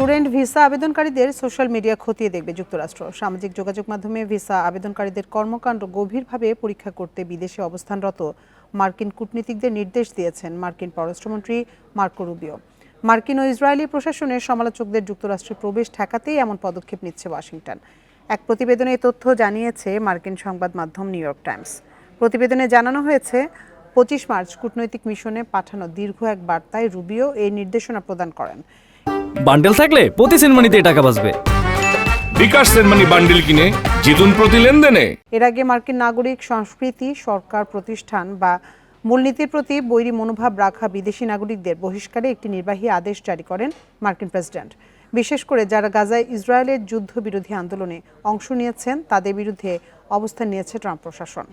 Student visa আবেদনকারীদের social media খতিয়ে দেখবে যুক্তরাষ্ট্র। সামাজিক যোগাযোগ মাধ্যমে ভিসা আবেদনকারীদের কর্মকাণ্ড গভীরভাবে পরীক্ষা করতে বিদেশে অবস্থানরত মার্কিন কূটনীতিকদের নির্দেশ দিয়েছেন মার্কিন পররাষ্ট্রমন্ত্রী মার্কো রুবিও। মার্কিন ও ইসরায়েলি প্রশাসনের সমালোচকদের যুক্তরাষ্ট্রে প্রবেশ ঠেকাতেই এমন পদক্ষেপ নিচ্ছে ওয়াশিংটন। এক প্রতিবেদনে তথ্য জানিয়েছে মার্কিন সংবাদ মাধ্যম নিউ ইয়র্ক টাইমস। প্রতিবেদনে জানানো হয়েছে, পঁচিশ মার্চ কূটনৈতিক মিশনে পাঠানো দীর্ঘ এক বার্তায় রুবিও এই নির্দেশনা প্রদান করেন। বান্ডেল থাকলে প্রতি সেনমানিতে টাকা বাঁচবে। বিকাশ সেনমানি বান্ডিল কিনে জিতুন প্রতি লেনদেনে। এর আগে মার্কিন নাগরিক সংস্কৃতি সরকার প্রতিষ্ঠান বা মূলনীতির প্রতি বৈরী মনোভাব রাখা বিদেশি নাগরিকদের বহিষ্কারে একটি নির্বাহী আদেশ জারি করেন মার্কিন প্রেসিডেন্ট। বিশেষ করে যারা গাজায় ইসরায়েলের যুদ্ধবিরোধী আন্দোলনে অংশ নিয়েছেন তাদের বিরুদ্ধে অবস্থান নিয়েছে ট্রাম্প প্রশাসন।